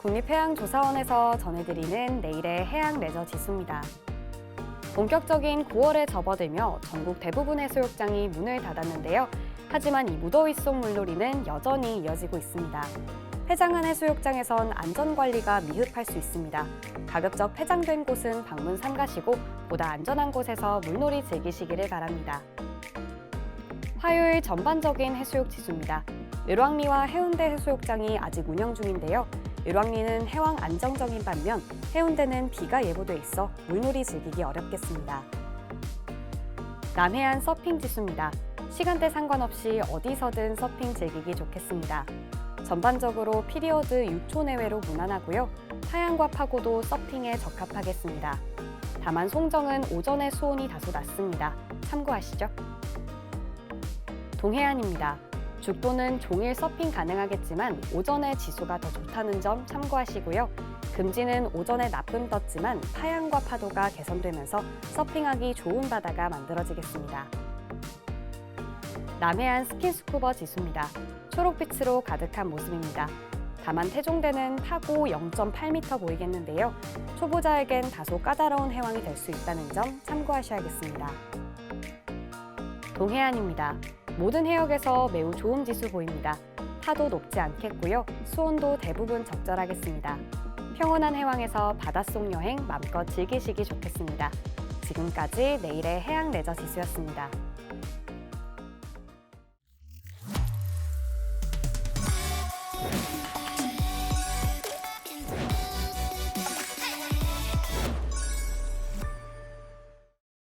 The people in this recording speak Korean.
국립해양조사원에서 전해드리는 내일의 해양 레저 지수입니다. 본격적인 9월에 접어들며 전국 대부분 해수욕장이 문을 닫았는데요. 하지만 이 무더위 속 물놀이는 여전히 이어지고 있습니다. 폐장한 해수욕장에선 안전관리가 미흡할 수 있습니다. 가급적 폐장된 곳은 방문 삼가시고 보다 안전한 곳에서 물놀이 즐기시기를 바랍니다. 화요일 전반적인 해수욕 지수입니다. 을왕리와 해운대 해수욕장이 아직 운영 중인데요. 을왕리는 해왕 안정적인 반면 해운대는 비가 예보돼 있어 물놀이 즐기기 어렵겠습니다. 남해안 서핑 지수입니다. 시간대 상관없이 어디서든 서핑 즐기기 좋겠습니다. 전반적으로 피리어드 6초 내외로 무난하고요. 하양과 파고도 서핑에 적합하겠습니다. 다만 송정은 오전에 수온이 다소 낮습니다. 참고하시죠. 동해안입니다. 죽도는 종일 서핑 가능하겠지만 오전에 지수가 더 좋다는 점 참고하시고요. 금지는 오전에 나쁨 떴지만 파양과 파도가 개선되면서 서핑하기 좋은 바다가 만들어지겠습니다. 남해안 스킨스쿠버 지수입니다. 초록빛으로 가득한 모습입니다. 다만 태종대는 파고 0.8m 보이겠는데요. 초보자에겐 다소 까다로운 해왕이 될 수 있다는 점 참고하셔야겠습니다. 동해안입니다. 모든 해역에서 매우 좋은 지수 보입니다. 파도 높지 않겠고요. 수온도 대부분 적절하겠습니다. 평온한 해왕에서 바닷속 여행 마음껏 즐기시기 좋겠습니다. 지금까지 내일의 해양 레저 지수였습니다.